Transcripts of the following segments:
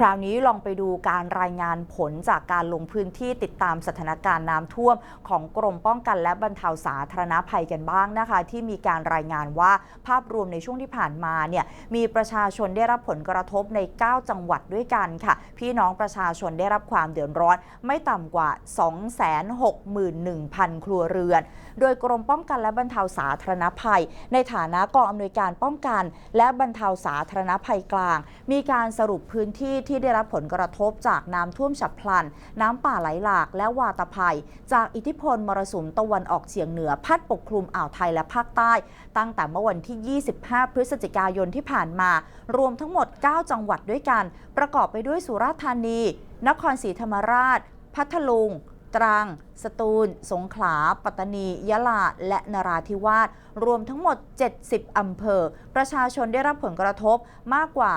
คราวนี้ลองไปดูการรายงานผลจากการลงพื้นที่ติดตามสถานการณ์น้ำท่วม ของกรมป้องกันและบรรเทาสาธารณภัยกันบ้างนะคะ ที่มีการรายงานว่าภาพรวมในช่วงที่ผ่านมาเนี่ยมีประชาชนได้รับผลกระทบใน 9 จังหวัดด้วยกันค่ะ พี่น้องประชาชนได้รับความเดือดร้อนไม่ต่ำกว่า 261,000 ครัวเรือน โดยกรมป้องกันและบรรเทาสาธารณภัย ในฐานะกองอำนวยการป้องกัน และบรรเทาสาธารณภัยกลาง มีการสรุปพื้นที่ที่ได้รับผลกระทบจากน้ำท่วมฉับพลัน น้ำป่าไหลหลาก และวาตภัย จากอิทธิพลมรสุมตะวันออกเฉียงเหนือพัดปกคลุมอ่าวไทยและภาคใต้ ตั้งแต่เมื่อวันที่ 25 พฤศจิกายนที่ผ่านมา รวมทั้งหมด 9 จังหวัดด้วยกัน ประกอบไปด้วยสุราษฎร์ธานี นครศรีธรรมราช พัทลุง ตรัง สตูล สงขลา ปัตตานี ยะลา และนราธิวาส รวมทั้งหมด 70 อำเภอ ประชาชนได้รับผลกระทบมากกว่า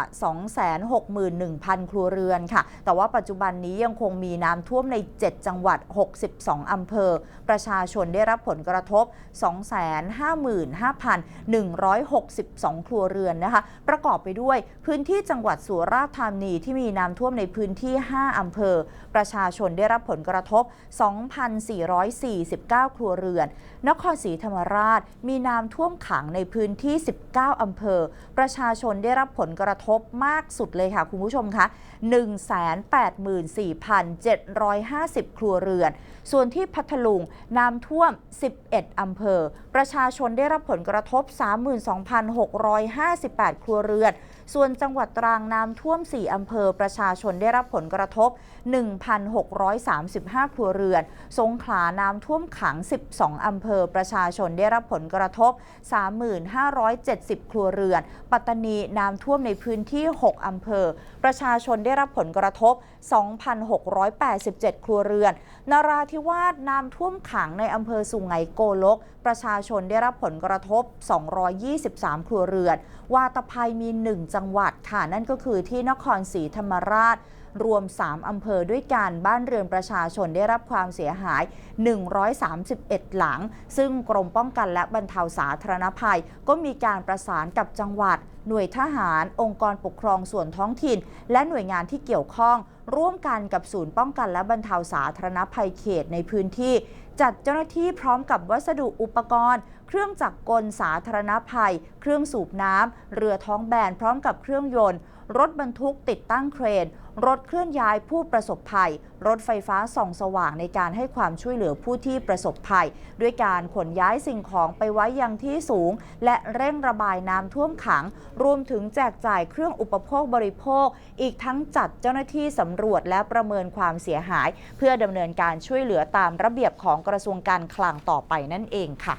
261,000 ครัวเรือนค่ะ แต่ว่าปัจจุบันนี้ยังคงมีน้ำท่วมใน 7 จังหวัด 62 อำเภอ ประชาชนได้รับผลกระทบ 255,162 ครัวเรือนนะคะ ประกอบไปด้วยพื้นที่จังหวัดสุราษฎร์ธานีที่มีน้ำท่วมในพื้นที่ 5 อำเภอ ประชาชนได้รับผลกระทบ 2,000 2,449 ครัวเรือน นครศรีธรรมราช มีน้ำท่วมขังในพื้นที่ 19 อำเภอ ประชาชนได้รับผลกระทบมากสุดเลยค่ะ คุณผู้ชมคะ 184,750 ครัวเรือน ส่วนที่พัทลุงน้ำท่วม 11 อำเภอ ประชาชนได้รับผลกระทบ 32,658 ครัวเรือน ส่วนจังหวัดตรังน้ำท่วม 4 อำเภอ ประชาชนได้รับผลกระทบ 1,635 ครัวเรือนสงขลาน้ำท่วมขัง 12 อำเภอประชาชนได้รับผลกระทบ 3,570 ครัวเรือน ปัตตานีน้ำท่วมในพื้นที่ 6 อำเภอ ประชาชนได้รับผลกระทบ 2,687 ครัวเรือน นราธิวาสน้ำท่วมขังในอำเภอสุงไหงโกลก ประชาชนได้รับผลกระทบ 223 ครัวเรือน วาตภัยมี 1 จังหวัดค่ะนั่นก็คือที่นครศรีธรรมราช รวม 3 อำเภอด้วยกันบ้านเรือนประชาชนได้รับความเสียหาย 131 หลัง ซึ่งกรมป้องกันและบรรเทาสาธารณภัย ก็มีการประสานกับจังหวัด หน่วยทหาร องค์กรปกครองส่วนท้องถิ่น และหน่วยงานที่เกี่ยวข้อง ร่วมกันกับศูนย์ป้องกันและบรรเทาสาธารณภัยเขตในพื้นที่ จัดเจ้าหน้าที่พร้อมกับวัสดุอุปกรณ์ เครื่องจักรกลสาธารณภัย เครื่องสูบน้ำเรือท้องแบนพร้อมกับเครื่องยนต์ รถบรรทุกติดตั้งเครน รถเคลื่อนย้ายผู้ประสบภัย รถไฟฟ้าส่องสว่างในการให้ความช่วยเหลือผู้ที่ประสบภัย ด้วยการขนย้ายสิ่งของไปไว้ยังที่สูง และเร่งระบายน้ำท่วมขัง รวมถึงแจกจ่ายเครื่องอุปโภคบริโภค อีกทั้งจัดเจ้าหน้าที่สำำรวจและประเมินความเสียหาย เพื่อดำเนินการช่วยเหลือตามระเบียบของกระทรวงการคลังต่อไปนั่นเองค่ะ